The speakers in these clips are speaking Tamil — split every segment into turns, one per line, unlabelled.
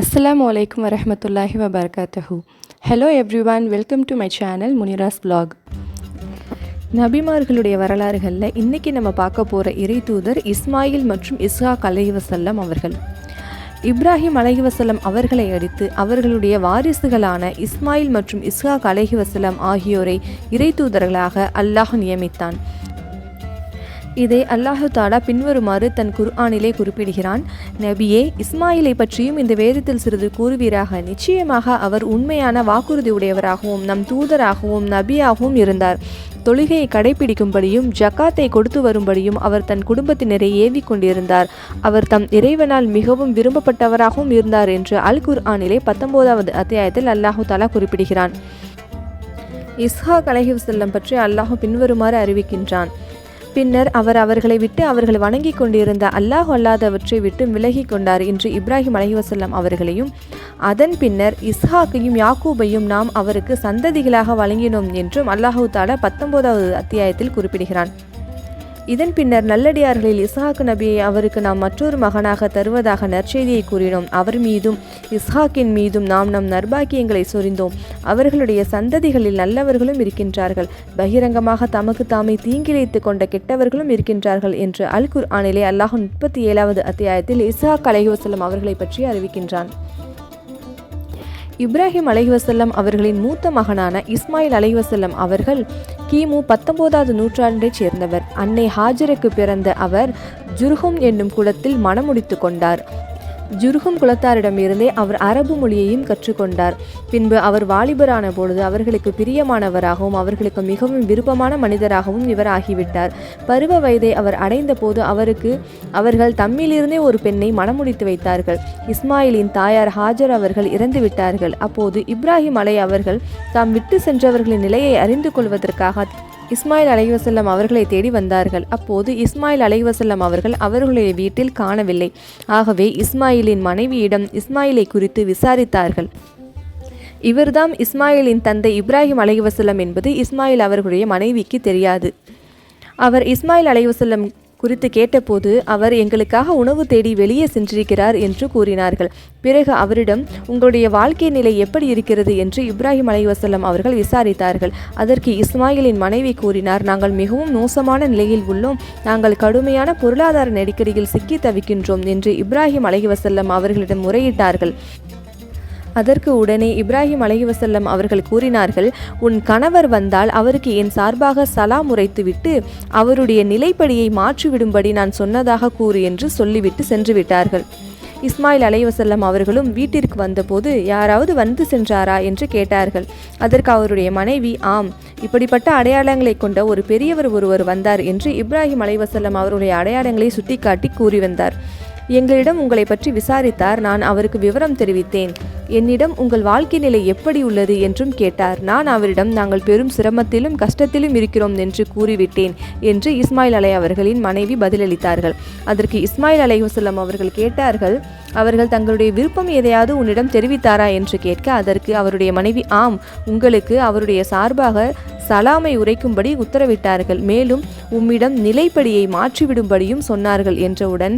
அஸ்லாம் அலைக்கும் வரமத்துல்லாஹி வபரகாத்தஹு hello everyone welcome to my channel Munira's blog நபிமார்களுடைய வரலாறுகளில் இன்றைக்கி நம்ம பார்க்க போகிற இறை தூதர் இஸ்மாயில் மற்றும் இஸ்ஹாக் அலைவசல்லம் அவர்கள். இப்ராஹிம் அலைஹி அவர்களை அடித்து அவர்களுடைய வாரிசுகளான இஸ்மாயில் மற்றும் இஸ்ஹாக் அலைஹிவசல்லம் ஆகியோரை இறை தூதர்களாக அல்லாஹ் நியமித்தான். இதை அல்லாஹு தாலா பின்வருமாறு தன் குர்ஆனிலே குறிப்பிடுகிறான். நபியே இஸ்மாயிலை பற்றியும் இந்த வேதத்தில் சிறிது கூறுவீராக. நிச்சயமாக அவர் உண்மையான வாக்குறுதி உடையவராகவும் நம் தூதராகவும் நபியாகவும் இருந்தார். தொழுகையை கடைபிடிக்கும்படியும் ஜக்காத்தை கொடுத்து வரும்படியும் அவர் தன் குடும்பத்தினரை ஏவிக் கொண்டிருந்தார். அவர் தம் இறைவனால் மிகவும் விரும்பப்பட்டவராகவும் இருந்தார் என்று அல் குர்ஆனிலே பத்தொன்பதாவது அத்தியாயத்தில் அல்லாஹு தாலா குறிப்பிடுகிறான். இஸ்ஹா அலைஹி செல்லம் பற்றி அல்லாஹு பின்வருமாறு அறிவிக்கின்றான். பின்னர் அவர் அவர்களை விட்டு அவர்கள் வணங்கி கொண்டிருந்த அல்லாஹ் அல்லாதவற்றை விட்டு விலகி கொண்டார் என்று இப்ராஹிம் அலைஹி அவர்களையும் அதன் பின்னர் இஸ்ஹாக்கையும் யாக்கூபையும் நாம் அவருக்கு சந்ததிகளாக வழங்கினோம் என்றும் அல்லாஹூ தாலா பத்தொன்பதாவது அத்தியாயத்தில் குறிப்பிடுகிறான். இதன் பின்னர் நல்லடியார்களில் இஸ்ஹாக் நபியை அவருக்கு நாம் மற்றொரு மகனாக தருவதாக நற்செய்தியை கூறினோம். அவர் மீதும் இஸ்ஹாக்கின் மீதும் நாம் நம் நர்பாக்கியங்களை சொரிந்தோம். அவர்களுடைய சந்ததிகளில் நல்லவர்களும் இருக்கின்றார்கள். பகிரங்கமாக தமக்கு தாமே தீங்கிழைத்து கொண்ட கெட்டவர்களும் இருக்கின்றார்கள் என்று அல் குர் ஆனிலே அல்லாஹ் முப்பத்தி ஏழாவது அத்தியாயத்தில் இஸ்ஹாக் அலைஹி அவர்களை பற்றி அறிவிக்கின்றான். இப்ராஹிம் அலைவசல்லம் அவர்களின் மூத்த மகனான இஸ்மாயில் அலைவசல்லம் அவர்கள் கிமு பத்தொன்பதாவது நூற்றாண்டைச் சேர்ந்தவர். அன்னை ஹாஜருக்கு பிறந்த அவர் ஜுர்ஹும் என்னும் குலத்தில் மணமுடித்து கொண்டார். ஜுருகும் குலத்தாரிடமிருந்தே அவர் அரபு மொழியையும் கற்றுக்கொண்டார். பின்பு அவர் வாலிபரான பொழுது அவர்களுக்கு பிரியமானவராகவும் அவர்களுக்கு மிகவும் விருப்பமான மனிதராகவும் இவர் ஆகிவிட்டார் பருவ வயதை அவர் அடைந்த போது அவருக்கு அவர்கள் தம்மிலிருந்தே ஒரு பெண்ணை மணமுடித்து வைத்தார்கள். இஸ்மாயிலின் தாயார் ஹாஜர் அவர்கள் இறந்து விட்டார்கள். அப்போது இப்ராஹிம் அலை அவர்கள் தாம் விட்டு சென்றவர்களின் நிலையை அறிந்து கொள்வதற்காக இஸ்மாயில் அலைவசல்லம் அவர்களை தேடி வந்தார்கள். அப்போது இஸ்மாயில் அலைவசல்லம் அவர்கள் அவர்களுடைய வீட்டில் காணவில்லை. ஆகவே இஸ்மாயிலின் மனைவியிடம் இஸ்மாயிலை குறித்து விசாரித்தார்கள். இவர்தாம் இஸ்மாயிலின் தந்தை இப்ராஹிம் அலைவசல்லம் என்பது இஸ்மாயில் அவர்களுடைய மனைவிக்கு தெரியாது. அவர் இஸ்மாயில் அலைவசல்லம் குறித்து கேட்டபோது அவர் எங்களுக்காக உணவு தேடி வெளியே சென்றிருக்கிறார் என்று கூறினார்கள். பிறகு அவரிடம் உங்களுடைய வாழ்க்கை நிலை எப்படி இருக்கிறது? என்று இப்ராஹிம் அலைவசல்லம் அவர்கள் விசாரித்தார்கள். அதற்கு இஸ்மாயிலின் மனைவி கூறினார் நாங்கள் மிகவும் மோசமான நிலையில் உள்ளோம். நாங்கள் கடுமையான பொருளாதார நெருக்கடியில் சிக்கி தவிக்கின்றோம் என்று இப்ராஹிம் அலைவசல்லம் அவர்களிடம் முறையிட்டார்கள். அதற்கு உடனே இப்ராஹிம் அலஹிவசல்லம் அவர்கள் கூறினார்கள் உன் கணவர் வந்தால் அவருக்கு என் சார்பாக சலாம் உரைத்துவிட்டு அவருடைய நிலைப்படியை மாற்றிவிடும்படி நான் சொன்னதாக கூறு என்று சொல்லிவிட்டு சென்று விட்டார்கள் இஸ்மாயில் அலைவசல்லம் அவர்களும் வீட்டிற்கு வந்தபோது யாராவது வந்து சென்றாரா? என்று கேட்டார்கள். அதற்கு அவருடைய மனைவி ஆம் இப்படிப்பட்ட அடையாளங்களை கொண்ட ஒரு பெரியவர் ஒருவர் வந்தார் என்று இப்ராஹிம் அலைவசல்லம் அவருடைய அடையாளங்களை சுட்டிக்காட்டி கூறி வந்தார். எங்களிடம் உங்களை பற்றி விசாரித்தார் நான் அவருக்கு விவரம் தெரிவித்தேன். என்னிடம் உங்கள் வாழ்க்கை நிலை எப்படி உள்ளது என்றும் கேட்டார். நான் அவரிடம் நாங்கள் பெரும் சிரமத்திலும் கஷ்டத்திலும் இருக்கிறோம் என்று கூறிவிட்டேன் என்று இஸ்மாயில் அலை அவர்களின் மனைவி பதிலளித்தார்கள். அதற்கு இஸ்மாயில் அலை வசல்லம் அவர்கள் கேட்டார்கள் அவர்கள் தங்களுடைய விருப்பம் எதையாவது உன்னிடம் தெரிவித்தாரா? என்று கேட்க அதற்கு அவருடைய மனைவி ஆம் உங்களுக்கு அவருடைய சார்பாக சலாமை உரைக்கும்படி உத்தரவிட்டார்கள். மேலும் உம்மிடம் நிலைப்படியை மாற்றிவிடும்படியும் சொன்னார்கள் என்றவுடன்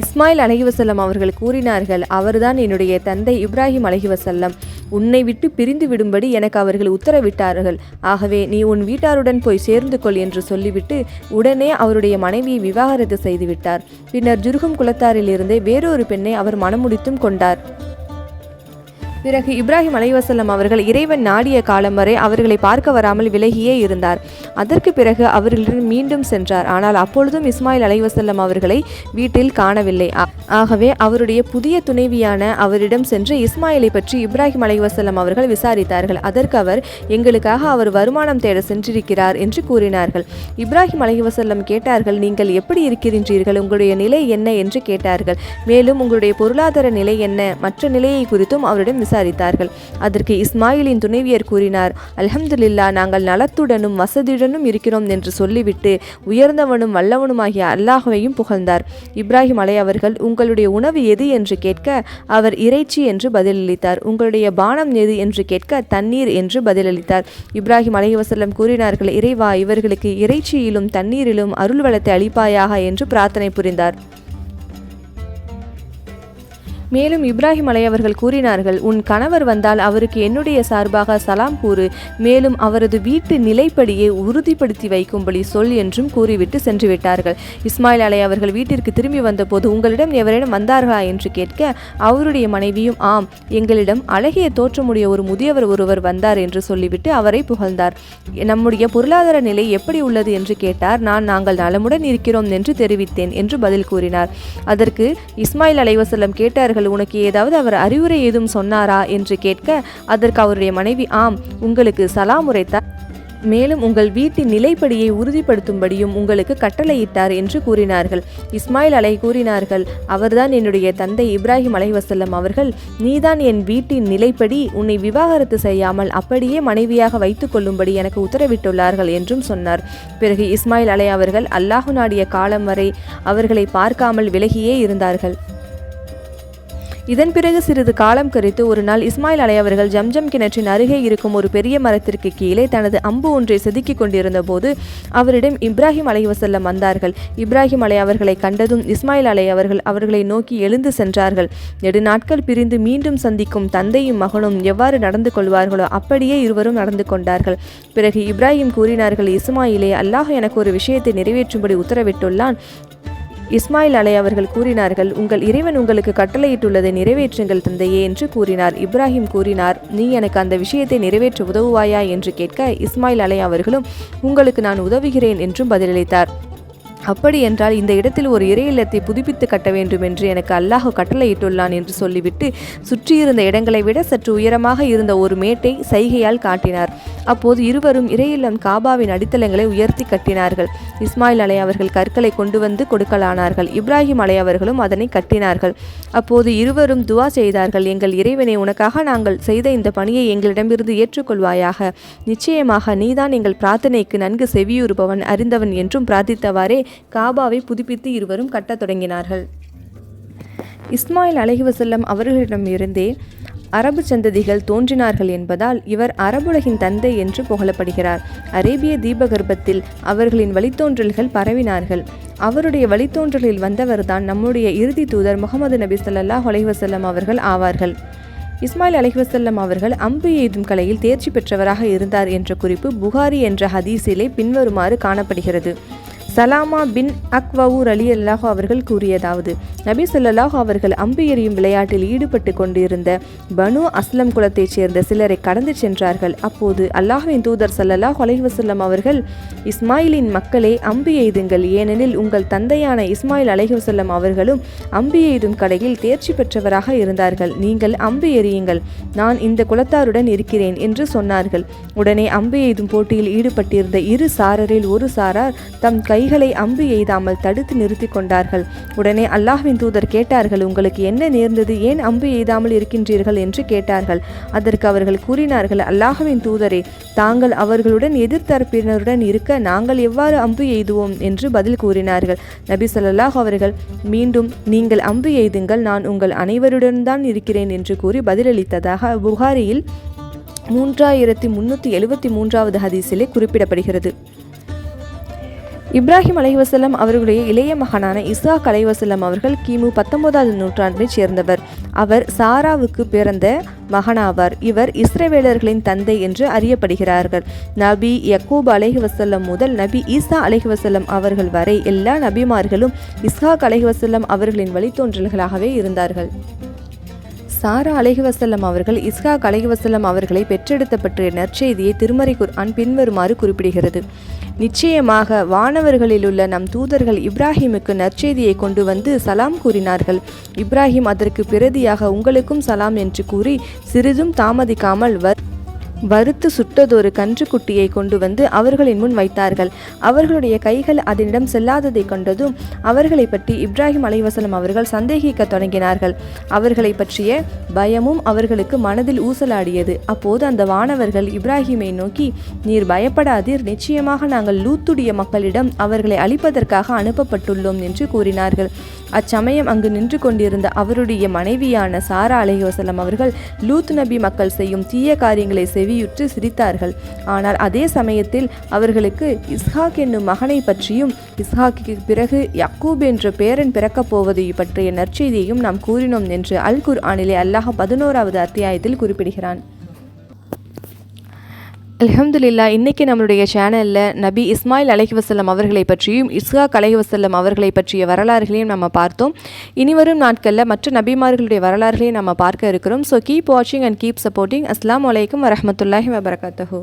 இஸ்மாயில் அலஹிவசல்லம் அவர்கள் கூறினார்கள் அவர்தான் என்னுடைய தந்தை இப்ராஹிம் அலஹிவசல்லம் உன்னை விட்டு பிரிந்து விடும்படி எனக்கு அவர்கள் உத்தரவிட்டார்கள். ஆகவே நீ உன் வீட்டாருடன் போய் சேர்ந்து கொள் என்று சொல்லிவிட்டு உடனே அவருடைய மனைவியை விவாகரத்து செய்துவிட்டார். பின்னர் ஜுருகும் குலத்தாரிலிருந்தே வேறொரு பெண்ணை அவர் மணமுடித்தும் கொண்டார். பிறகு இப்ராஹிம் அலைவசல்லம் அவர்கள் இறைவன் நாடிய காலம் வரை அவர்களை பார்க்க வராமல் விலகியே இருந்தார். அதற்கு பிறகு அவர்களிடம் மீண்டும் சென்றார். ஆனால் அப்பொழுதும் இஸ்மாயில் அலைவசல்லம் அவர்களை வீட்டில் காணவில்லை. ஆகவே அவருடைய புதிய துணைவியான அவரிடம் சென்று இஸ்மாயிலை பற்றி இப்ராஹிம் அலைவசல்லம் அவர்கள் விசாரித்தார்கள். அதற்கு அவர் எங்களுக்காக அவர் வருமானம் தேட சென்றிருக்கிறார் என்று கூறினார்கள். இப்ராஹிம் அலைவசல்லம் கேட்டார்கள் நீங்கள் எப்படி இருக்கின்றீர்கள் உங்களுடைய நிலை என்ன? என்று கேட்டார்கள். மேலும் உங்களுடைய பொருளாதார நிலை என்ன? மற்ற நிலையை குறித்தும் அவரிடம் விசாரித்தார்கள் அதற்கு இஸ்மாயிலின் துணைவியர் கூறினார் அல்ஹம்துலில்லா நாங்கள் நலத்துடனும் வசதியுடனும் இருக்கிறோம் என்று சொல்லிவிட்டு உயர்ந்தவனும் வல்லவனுமாகிய அல்லாஹுவையும் புகழ்ந்தார். இப்ராஹிம் அலை அவர்கள் உங்களுடைய உணவு எது என்று கேட்க அவர் இறைச்சி என்று பதிலளித்தார். உங்களுடைய பானம் எது என்று கேட்க தண்ணீர் என்று பதிலளித்தார். இப்ராஹிம் அலை வசல்லம் கூறினார்கள் இறைவா இவர்களுக்கு இறைச்சியிலும் தண்ணீரிலும் அருள் வளத்தை அளிப்பாயாக என்று பிரார்த்தனை புரிந்தார். மேலும் இப்ராஹிம் அலை அவர்கள் கூறினார்கள் உன் கணவர் வந்தால் அவருக்கு என்னுடைய சார்பாக சலாம் கூறு. மேலும் அவரது வீட்டு நிலைப்படியே உறுதிப்படுத்தி வைக்கும்படி சொல் என்றும் கூறிவிட்டு சென்று விட்டார்கள் இஸ்மாயில் அலை அவர்கள் வீட்டிற்கு திரும்பி வந்தபோது உங்களிடம் எவரிடம் வந்தார்களா? என்று கேட்க அவருடைய மனைவியும் ஆம். எங்களிடம் அழகிய தோற்றமுடைய ஒரு முதியவர் ஒருவர் வந்தார் என்று சொல்லிவிட்டு அவரை புகழ்ந்தார். நம்முடைய பொருளாதார நிலை எப்படி உள்ளது? என்று கேட்டார். நான் நாங்கள் நலமுடன் இருக்கிறோம் என்று தெரிவித்தேன் என்று பதில் கூறினார். அதற்கு இஸ்மாயில் அலைவசல்லம் கேட்டார்கள் உனக்கு ஏதாவது அவர் அறிவுரை ஏதும் சொன்னாரா என்று கேட்க அதற்கு அவருடைய மனைவி ஆம் உங்களுக்கு சலாம் உரைத்தார் மேலும் உங்கள் வீட்டின் நிலைப்படியை உறுதிப்படுத்தும்படியும் உங்களுக்கு கட்டளையிட்டார் என்று கூறினார்கள். இஸ்மாயில் அலை கூறினார்கள் அவர்தான் என்னுடைய தந்தை இப்ராஹிம் அலைவசல்லம் அவர்கள். நீதான் என் வீட்டின் நிலைப்படி உன்னை விவாகரத்து செய்யாமல் அப்படியே மனைவியாக வைத்துக் கொள்ளும்படி எனக்கு உத்தரவிட்டுள்ளார்கள் என்றும் சொன்னார். பிறகு இஸ்மாயில் அலை அவர்கள் அல்லாஹு நாடிய காலம் வரை அவர்களை பார்க்காமல் விலகியே இருந்தார்கள். இதன் பிறகு சிறிது காலம் கழித்து ஒரு நாள் இஸ்மாயில் அலை அவர்கள் ஜம்ஜம் கிணற்றின் அருகே இருக்கும் ஒரு பெரிய மரத்திற்கு கீழே தனது அம்பு ஒன்றை செதுக்கிக் கொண்டிருந்த போது அவரிடம் இப்ராஹிம் அலை வசல்லம் வந்தார்கள். இப்ராஹிம் அலை அவர்களை கண்டதும் இஸ்மாயில் அலை அவர்கள் அவர்களை நோக்கி எழுந்து சென்றார்கள். நெடுநாட்கள் பிரிந்து மீண்டும் சந்திக்கும் தந்தையும் மகனும் எவ்வாறு நடந்து கொள்வார்களோ அப்படியே இருவரும் நடந்து கொண்டார்கள். பிறகு இப்ராஹிம் கூறினார்கள் இஸ்மாயிலே அல்லாஹ் எனக்கு ஒரு விஷயத்தை நிறைவேற்றும்படி உத்தரவிட்டுள்ளான். இஸ்மாயில் அலை அவர்கள் கூறினார்கள் உங்கள் இறைவன் உங்களுக்கு கட்டளையிட்டுள்ளதை நிறைவேற்றுங்கள் தந்தையே என்று கூறினார். இப்ராஹிம் கூறினார் நீ எனக்கு அந்த விஷயத்தை நிறைவேற்ற உதவுவாயா? என்று கேட்க இஸ்மாயில் அலை அவர்களும் உங்களுக்கு நான் உதவுகிறேன் என்றும் பதிலளித்தார். அப்படி என்றால் இந்த இடத்தில் ஒரு இறை இல்லத்தை புதுப்பித்து கட்ட வேண்டும் என்று எனக்கு அல்லாஹ் கட்டளையிட்டுள்ளான் என்று சொல்லிவிட்டு சுற்றியிருந்த இடங்களை விட சற்று உயரமாக இருந்த ஒரு மேட்டை சைகையால் காட்டினார். அப்போது இருவரும் இறை இல்லம் காபாவின் அடித்தளங்களை உயர்த்தி கட்டினார்கள். இஸ்மாயில் அலை அவர்கள் கற்களை கொண்டு வந்து கொடுக்கலானார்கள். இப்ராஹிம் அலை அவர்களும் அதனை கட்டினார்கள். அப்போது இருவரும் துவா செய்தார்கள். எங்கள் இறைவனை உனக்காக நாங்கள் செய்த இந்த பணியை எங்களிடமிருந்து ஏற்றுக்கொள்வாயாக. நிச்சயமாக நீதான் எங்கள் பிரார்த்தனைக்கு நன்கு செவியுறுபவன் அறிந்தவன் என்றும் பிரார்த்தித்தவாறே காபாவை புதுப்பித்து இருவரும் கட்டத் தொடங்கினார்கள். இஸ்மாயில் அலஹிவசல்லம் அவர்களிடமிருந்தே அரபு சந்ததிகள் தோன்றினார்கள் என்பதால் இவர் அரபுலகின் தந்தை என்று புகழப்படுகிறார். அரேபிய தீபகற்பத்தில் அவர்களின் வழித்தோன்றல்கள் பரவினார்கள். அவருடைய வழித்தோன்றலில் வந்தவர்தான் நம்முடைய இறுதி தூதர் முகமது நபி ஸல்லல்லாஹு அலைவசல்லம் அவர்கள் ஆவார்கள். இஸ்மாயில் அலைஹிவசல்லம் அவர்கள் அம்பு எய்தும் கலையில் தேர்ச்சி பெற்றவராக இருந்தார் என்ற குறிப்பு புகாரி என்ற ஹதீஸிலே பின்வருமாறு காணப்படுகிறது. சலாமா பின் அக்வவுர் அலி அல்லாஹ் அவர்கள் கூறியதாவது நபி ஸல்லல்லாஹு அவர்கள் அம்பு எறியும் விளையாட்டில் ஈடுபட்டு கொண்டிருந்த பனு அஸ்லம் குலத்தைச் சேர்ந்த சிலரை கடந்து சென்றார்கள். அப்போது அல்லாஹின் தூதர் சல்லல்லாஹ் அலைஹி அவர்கள் இஸ்மாயிலின் மக்களே அம்பு எய்துங்கள் ஏனெனில் உங்கள் தந்தையான இஸ்மாயில் அலைஹி அவர்களும் அம்பு எய்தும் கடையில் தேர்ச்சி பெற்றவராக இருந்தார்கள். நீங்கள் அம்பு எறியுங்கள் நான் இந்த குலத்தாருடன் இருக்கிறேன் என்று சொன்னார்கள். உடனே அம்பு எய்தும் போட்டியில் ஈடுபட்டிருந்த இரு சாரரில் ஒரு சாரார் தம் கை கைகளை அம்பு எய்தாமல் தடுத்து நிறுத்தி கொண்டார்கள். உடனே அல்லாஹ்வின் தூதர் கேட்டார்கள் உங்களுக்கு என்ன நேர்ந்தது? ஏன் அம்பு எய்தாமல் இருக்கின்றீர்கள்? என்று கேட்டார்கள். அதற்கு அவர்கள் கூறினார்கள் அல்லாஹ்வின் தூதரே தாங்கள் அவர்களுடன் எதிர்த்தரப்பினருடன் இருக்க நாங்கள் எவ்வாறு அம்பு எய்துவோம்? என்று பதில் கூறினார்கள். நபி சொல்லாஹ் அவர்கள் மீண்டும் நீங்கள் அம்பு எய்துங்கள் நான் உங்கள் அனைவருடன் தான் இருக்கிறேன் என்று கூறி பதிலளித்ததாக புகாரியில் மூன்றாயிரத்தி முன்னூற்றி எழுபத்தி மூன்றாவது ஹதீஸிலே குறிப்பிடப்படுகிறது. இப்ராஹிம் அலைவசல்லம் அவர்களுடைய இளைய மகனான இஸ்ஹாக் அலைவசல்லம் அவர்கள் கிமு பத்தொன்பதாவது நூற்றாண்டைச் சேர்ந்தவர். அவர் சாராவுக்கு பிறந்த மகனாவார். இவர் இஸ்ரேவேலர்களின் தந்தை என்று அறியப்படுகிறார்கள். நபி யக்கூப் அலைஹுவசல்லம் முதல் நபி ஈசா அலைஹுவசல்லம் அவர்கள் வரை எல்லா நபிமார்களும் இஸ்ஹாக் அலைஹுவசல்லம் அவர்களின் வழித்தோன்றல்களாகவே இருந்தார்கள். சாரா அலஹிவசல்லம் அவர்கள் இஸ்ஹாக் அலஹிவசல்லம் அவர்களை பெற்றெடுத்த பற்றிய நற்செய்தியை திருமறை குர்ஆன் பின்வருமாறு குறிப்பிடுகிறது. நிச்சயமாக வானவர்களில் உள்ள நம் தூதர்கள் இப்ராஹிமுக்கு நற்செய்தியை கொண்டு வந்து சலாம் கூறினார்கள். இப்ராஹிம் அதற்கு பிரதியாக உங்களுக்கும் சலாம் என்று கூறி சிறிதும் தாமதிக்காமல் வர் வறுத்து சுட்டதொரு கன்றுக்குட்டியை கொண்டு வந்து அவர்களின் முன் வைத்தார்கள். அவர்களுடைய கைகள் அதனிடம் செல்லாததை கண்டதும் அவர்களை பற்றி இப்ராஹிம் அலைவசலம் அவர்கள் சந்தேகிக்க தொடங்கினார்கள். அவர்களை பற்றிய பயமும் அவர்களுக்கு மனதில் ஊசலாடியது. அப்போது அந்த வானவர்கள் இப்ராஹிமை நோக்கி நீர் பயப்படாதீர். நிச்சயமாக நாங்கள் லூத்துடைய மக்களிடம் அவர்களை அழிப்பதற்காக அனுப்பப்பட்டுள்ளோம் என்று கூறினார்கள். அச்சமயம் அங்கு நின்று கொண்டிருந்த அவருடைய மனைவியான சாரா அலைவசலம் அவர்கள் லூத் நபி மக்கள் செய்யும் தீய காரியங்களை செவி செவியுற்று சிரித்தார்கள். ஆனால் அதே சமயத்தில் அவர்களுக்கு இஸ்ஹாக் என்னும் மகனை பற்றியும் இஸ்ஹாக்கு பிறகு யக்கூப் என்ற பேரன் பிறக்கப் போவது பற்றிய நற்செய்தியையும் நாம் கூறினோம் என்று அல் குர் ஆனிலே அல்லாஹ் பதினோராவது அத்தியாயத்தில் குறிப்பிடுகிறான். அலமதுல்லா இன்றைக்கி நம்மளுடைய சேனலில் நபி இஸ்மாயில் அலைஹி வஸல்லம் அவர்களை பற்றியும் இஸ்ஹாக் அலைஹி வஸல்லம் அவர்களை பற்றிய வரலாறுகளையும் நம்ம பார்த்தோம். இனிவரும் நாட்களில் மற்ற நபிமார்களுடைய வரலாறுகளையும் நம்ம பார்க்க இருக்கிறோம். ஸோ கீப் வாட்சிங் அண்ட் கீப் சப்போர்ட்டிங் அஸ்லாம் வலைக்கம் வரமத்துல்லாஹி வபரகாத்தஹூ